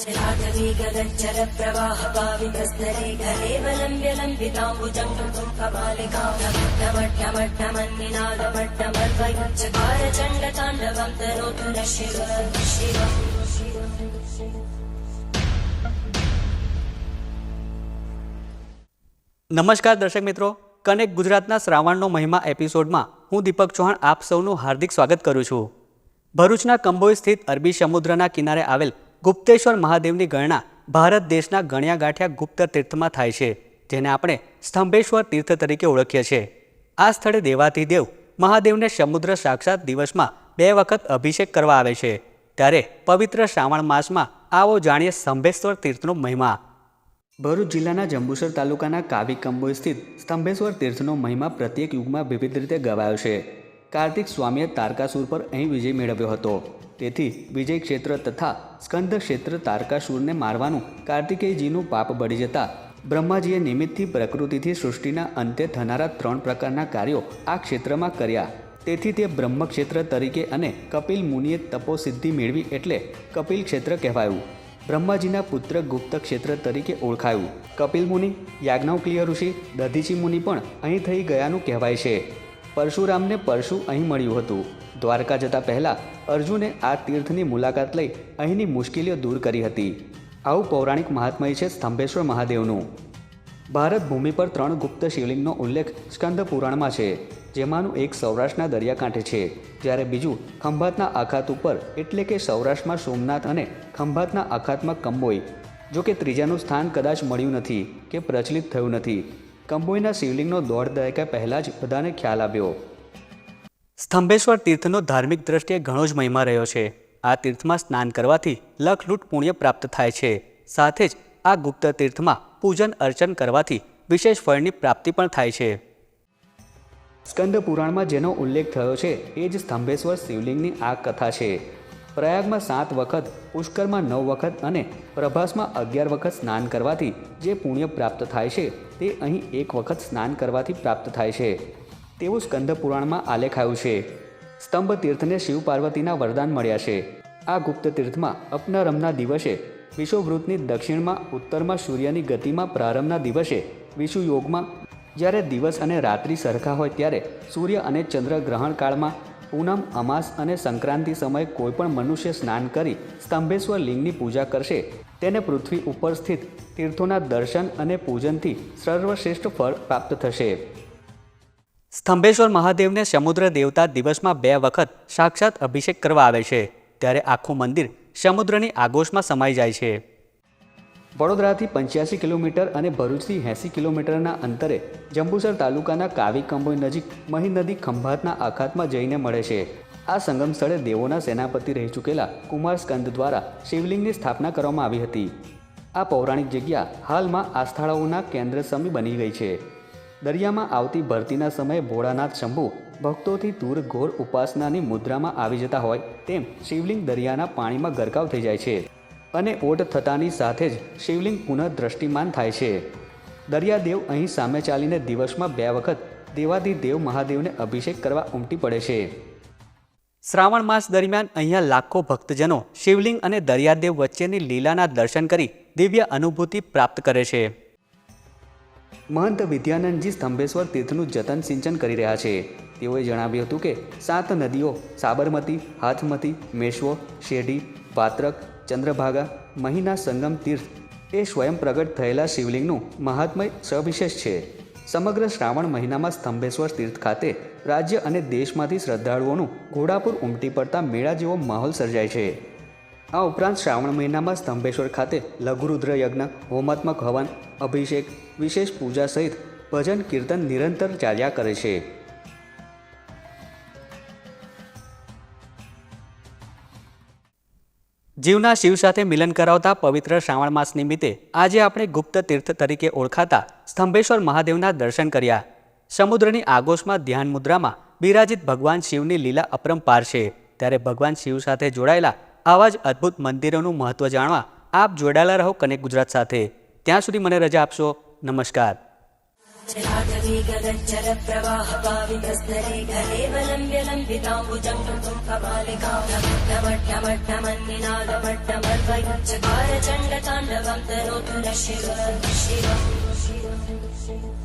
जलाटवीगदज्जलप्रवाहपावितस्तरे घलेवलम्ब्य लम्बिताम्बुजङ्गम् कपालिकामट्टमट्टमट्टमन्निनादमट्टमर्वयुच्चकार चण्डताण्डवम् तनोतु न शिव शिव નમસ્કાર દર્શક મિત્રો કનેક્ટ ગુજરાતના શ્રાવણનો મહિમા એપિસોડમાં હું દીપક ચૌહાણ આપ સૌનું હાર્દિક સ્વાગત કરું છું ભરૂચના કંબોઈ સ્થિત અરબી સમુદ્રના કિનારે આવેલ ગુપ્તેશ્વર મહાદેવની ગણના ભારત દેશના ગણ્યા ગાંઠ્યા ગુપ્ત તીર્થમાં થાય છે, જેને આપણે સ્તંભેશ્વર તીર્થ તરીકે ઓળખીએ છીએ. આ સ્થળે દેવાધિદેવ મહાદેવને સમુદ્ર સાક્ષાત દિવસમાં બે વખત અભિષેક કરવા આવે છે. ત્યારે પવિત્ર શ્રાવણ માસમાં આવો જાણીએ સ્તંભેશ્વર તીર્થનો મહિમા. ભરૂચ જિલ્લાના જંબુસર તાલુકાના કાવી કંબોઈ સ્થિત સ્તંભેશ્વર તીર્થનો મહિમા પ્રત્યેક યુગમાં વિવિધ રીતે ગવાયો છે. કાર્તિક સ્વામીએ તારકાસુર પર અહીં વિજય મેળવ્યો હતો. તેથી વિજય ક્ષેત્ર તથા સ્કંદ ક્ષેત્ર તારકાસુરને મારવાનું કાર્તિકેયજીનું પાપ બળી જતા બ્રહ્માજીએ નિમિત્તથી પ્રકૃતિથી સૃષ્ટિના અંતે થનારા ત્રણ પ્રકારના કાર્યો આ ક્ષેત્રમાં કર્યા. તેથી તે બ્રહ્મક્ષેત્ર તરીકે અને કપિલ મુનિએ તપોસિદ્ધિ મેળવી એટલે કપિલ ક્ષેત્ર કહેવાયું. બ્રહ્માજીના પુત્ર ગુપ્ત ક્ષેત્ર તરીકે ઓળખાયું. કપિલ મુનિ, યાજ્ઞવક્લિય ઋષિ, દધીચી મુનિ પણ અહીં થઈ ગયાનું કહેવાય છે. પરશુરામને પરશુ અહીં મળ્યું હતું. દ્વારકા જતા પહેલાં અર્જુને આ તીર્થની મુલાકાત લઈ અહીંની મુશ્કેલીઓ દૂર કરી હતી. આવું પૌરાણિક મહાત્મય છે સ્તંભેશ્વર મહાદેવનું. ભારત ભૂમિ પર ત્રણ ગુપ્ત શિવલિંગનો ઉલ્લેખ સ્કંદ પુરાણમાં છે, જેમાંનું એક સૌરાષ્ટ્રના દરિયાકાંઠે છે, જ્યારે બીજું ખંભાતના આખાત ઉપર એટલે કે સૌરાષ્ટ્રમાં સોમનાથ અને ખંભાતના આખાતમાં કંબોઈ, જો કે ત્રીજાનું સ્થાન કદાચ મળ્યું નથી કે પ્રચલિત થયું નથી. કંબોઈના શિવલિંગનો દોઢ દાયકા પહેલાં જ બધાને ખ્યાલ આવ્યો. સ્તંભેશ્વર તીર્થનો ધાર્મિક દ્રષ્ટિએ ઘણો જ મહિમા રહ્યો છે. આ તીર્થમાં સ્નાન કરવાથી લખલૂટ પુણ્ય પ્રાપ્ત થાય છે. સાથે જ આ ગુપ્ત તીર્થમાં પૂજન અર્ચન કરવાથી વિશેષ ફળની પ્રાપ્તિ પણ થાય છે. સ્કંદ પુરાણમાં જેનો ઉલ્લેખ થયો છે, એ જ સ્તંભેશ્વર શિવલિંગની આ કથા છે. પ્રયાગમાં સાત વખત, પુષ્કરમાં નવ વખત અને પ્રભાસમાં અગિયાર વખત સ્નાન કરવાથી જે પુણ્ય પ્રાપ્ત થાય છે, તે અહીં એક વખત સ્નાન કરવાથી પ્રાપ્ત થાય છે. તેવું સ્કંદ પુરાણમાં આલેખાયું છે. સ્તંભ તીર્થને શિવ પાર્વતીના વરદાન મળ્યા છે. આ ગુપ્ત તીર્થમાં અપનારમના દિવસે વિષુવવૃત્તની દક્ષિણમાં, ઉત્તરમાં સૂર્યની ગતિમાં પ્રારંભના દિવસે વિષુ યોગમાં જ્યારે દિવસ અને રાત્રિ સરખા હોય ત્યારે સૂર્ય અને ચંદ્ર ગ્રહણ કાળમાં પૂનમ, અમાસ અને સંક્રાંતિ સમયે કોઈપણ મનુષ્ય સ્નાન કરી સ્તંભેશ્વર લિંગની પૂજા કરશે, તેને પૃથ્વી ઉપર સ્થિત તીર્થોના દર્શન અને પૂજનથી સર્વશ્રેષ્ઠ ફળ પ્રાપ્ત થશે. સ્તંભેશ્વર મહાદેવને સમુદ્ર દેવતા દિવસમાં બે વખત સાક્ષાત અભિષેક કરવા આવે છે, ત્યારે આખું મંદિર સમુદ્રની આગોશમાં સમાઈ જાય છે. વડોદરાથી પંચ્યાસી કિલોમીટર અને ભરૂચથી એંસી કિલોમીટરના અંતરે જંબુસર તાલુકાના કાવી કંબોઈ નજીક મહી નદી ખંભાતના અખાતમાં જઈને મળે છે. આ સંગમ સ્થળે દેવોના સેનાપતિ રહી ચૂકેલા કુમાર સ્કંદ દ્વારા શિવલિંગની સ્થાપના કરવામાં આવી હતી. આ પૌરાણિક જગ્યા હાલમાં આસ્થાળાઓના કેન્દ્ર સમી બની ગઈ છે. દરિયામાં આવતી ભરતીના સમયે ભોળાનાથ શંભુ ભક્તોથી દૂર ઘોર ઉપાસનાની મુદ્રામાં આવી જતા હોય તેમ શિવલિંગ દરિયાના પાણીમાં ગરકાવ થઈ જાય છે અને ઓટ થતાની સાથે જ શિવલિંગ પુનઃ દ્રષ્ટિમાન થાય છે. દરિયાદેવ અહીં સામે ચાલીને દિવસમાં બે વખત દેવાદિદેવ મહાદેવને અભિષેક કરવા ઉમટી પડે છે. શ્રાવણ માસ દરમિયાન અહીંયા લાખો ભક્તજનો શિવલિંગ અને દરિયાદેવ વચ્ચેની લીલાના દર્શન કરી દિવ્ય અનુભૂતિ પ્રાપ્ત કરે છે. મહંત વિદ્યાનંદજી સ્તંભેશ્વર તીર્થનું જતન સિંચન કરી રહ્યા છે. તેઓએ જણાવ્યું હતું કે, સાત નદીઓ, સાબરમતી, હાથમતી, મેશ્વો, શેરડી, વાત્રક, ચંદ્રભાગા, મહીના સંગમ તીર્થ એ સ્વયં પ્રગટ થયેલા શિવલિંગનું મહાત્મય સવિશેષ છે. સમગ્ર શ્રાવણ મહિનામાં સ્તંભેશ્વર તીર્થ ખાતે રાજ્ય અને દેશમાંથી શ્રદ્ધાળુઓનું ઘોડાપુર ઉમટી પડતા મેળા જેવો માહોલ સર્જાય છે. આ ઉપરાંત શ્રાવણ મહિનામાં સ્તંભેશ્વર ખાતે લઘુરુદ્ર યજ્ઞ હોમાત્મક હવન, અભિષેક વિશેષ પૂજા સહિત ભજન કીર્તન નિરંતર ચાલ્યા કરે છે. જીવના શિવ સાથે મિલન કરાવતા પવિત્ર શ્રાવણ માસ નિમિત્તે આજે આપણે ગુપ્ત તીર્થ તરીકે ઓળખાતા સ્તંભેશ્વર મહાદેવના દર્શન કર્યા. સમુદ્રની આગોશમાં ધ્યાન મુદ્રામાં બિરાજિત ભગવાન શિવની લીલા અપરંપાર છે. ત્યારે ભગવાન શિવ સાથે જોડાયેલા આવા જ અદ્ભુત મંદિરોનું મહત્વ જાણવા આપ જોડાયેલા રહો કનેક્ટ ગુજરાત સાથે. ત્યાં સુધી મને રજા આપશો. નમસ્કાર ચંડ તાંડવમ તરોતુ શિવ શિવ શિવ